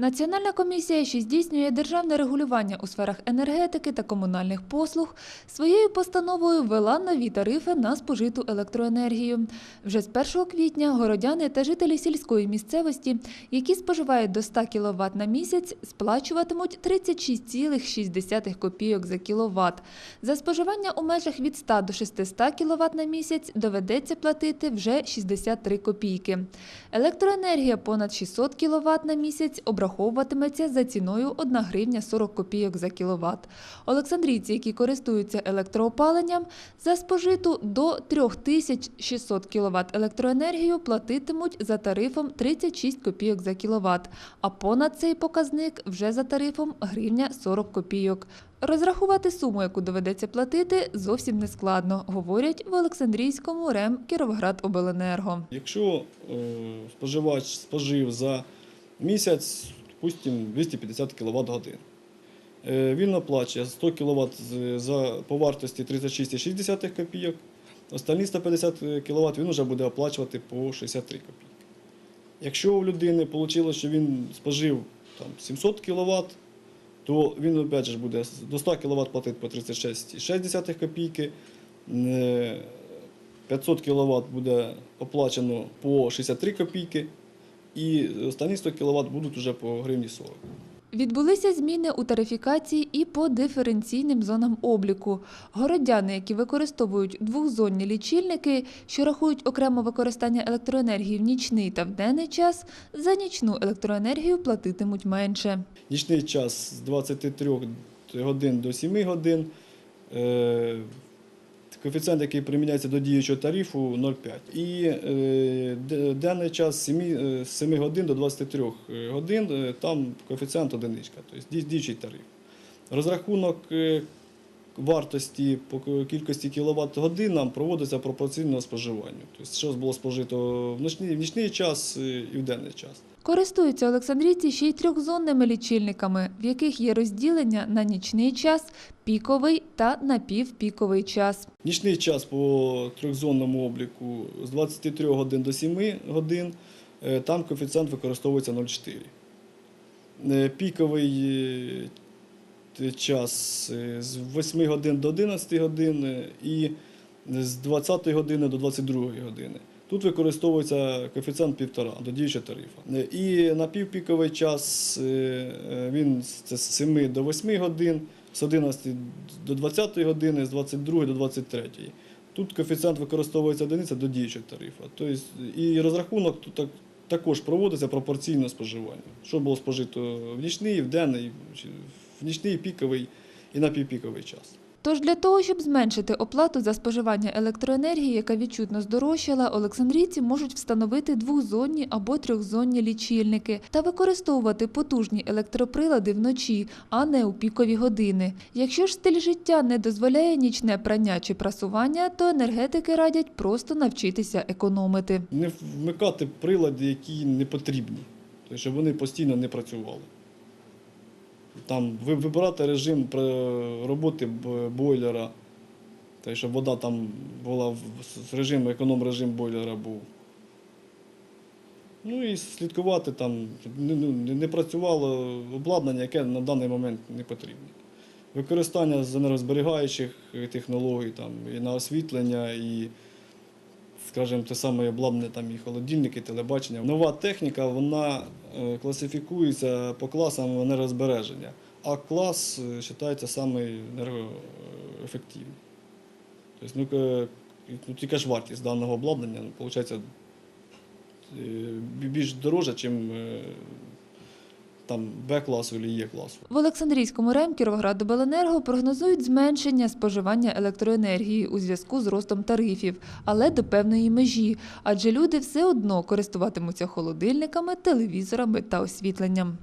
Національна комісія, що здійснює державне регулювання у сферах енергетики та комунальних послуг, своєю постановою ввела нові тарифи на спожиту електроенергію. Вже з 1 квітня городяни та жителі сільської місцевості, які споживають до 100 кВт на місяць, сплачуватимуть 36,6 копійок за кіловат. За споживання у межах від 100 до 600 кВт на місяць доведеться платити вже 63 копійки. Електроенергія понад 600 кВт на місяць обраховуватиметься за ціною 1 гривня 40 копійок за кіловат. Олександрійці, які користуються електроопаленням, за спожиту до 3600 кВт електроенергію платитимуть за тарифом 36 копійок за кіловат, а понад цей показник вже за тарифом гривня 40 копійок. Розрахувати суму, яку доведеться платити, зовсім не складно, говорять в Олександрійському РЕМ Кіровоградобленерго. Якщо е, споживач спожив за місяць, допустимо, 250 кВт годин, е, він оплачує 100 кВт по вартості 36,6 копійок, останні 150 кВт він вже буде оплачувати по 63 копійки. Якщо у людини вийшло, що він спожив там, 700 кВт, то він опять же буде до 100 кВт платити по 36,6 копійки. е, 500 кВт буде оплачено по 63 копійки, і останні 100 кВт будуть вже по гривні 40. Відбулися зміни у тарифікації і по диференційним зонам обліку. Городяни, які використовують двохзонні лічильники, що рахують окремо використання електроенергії в нічний та в денний час, за нічну електроенергію платитимуть менше. Нічний час з 23 годин до 7 годин. Коефіцієнт, який приміняється до діючого тарифу 0,5. І е, денний час з 7, е, 7 годин до 23 годин, е, там коефіцієнт одиничка, тобто діючий тариф. Розрахунок вартості по кількості кіловат годинам проводиться пропорційно споживанню. Тобто, що було спожито в нічний, час і в денний час. Користуються Олександрійці ще й трьохзонними лічильниками, в яких є розділення на нічний час, піковий та напівпіковий час. Нічний час по трьохзонному обліку з 23 годин до 7 годин, е, там коефіцієнт використовується 0,4. Е, Піковий е, час з 8 годин до 11 годин і з 20 години до 22 години. Тут використовується коефіцієнт 1,5 до діючого тарифу. І напівпіковий час е, е, він з- 7 до 8 годин, з 11 до 20 години, з 22 до 23. Тут коефіцієнт використовується одиниця до діючого тарифу. Тобто, і розрахунок тут так, також проводиться пропорційно споживанню. Що було спожито в нічний, в денний, в нічний, піковий і напівпіковий час. Тож для того, щоб зменшити оплату за споживання електроенергії, яка відчутно здорожчала, олександрійці можуть встановити двохзонні або трьохзонні лічильники та використовувати потужні електроприлади вночі, а не у пікові години. Якщо ж стиль життя не дозволяє нічне прання чи прасування, то енергетики радять просто навчитися економити. Не вмикати прилади, які не потрібні, тобто, щоб вони постійно не працювали. Там вибирати режим роботи бойлера, тобто, щоб вода там була в режим, економ-режим бойлера був. Ну і слідкувати там, ну, не працювало обладнання, яке на даний момент не потрібне. Використання з енергозберігаючих технологій там, і на освітлення, і скажімо, те саме обладнання, там і холодильники, телебачення. Нова техніка вона е, класифікується по класам енергозбереження, а клас е, вважається саме енергоефективний. Тобто, ну, е, ну, тільки ж вартість даного обладнання ну, виходить більш дорожча, ніж там Б-класу або Є-класу. В Олександрійському РЕМ Кіровоградобленерго прогнозують зменшення споживання електроенергії у зв'язку з ростом тарифів, але до певної межі, адже люди все одно користуватимуться холодильниками, телевізорами та освітленням.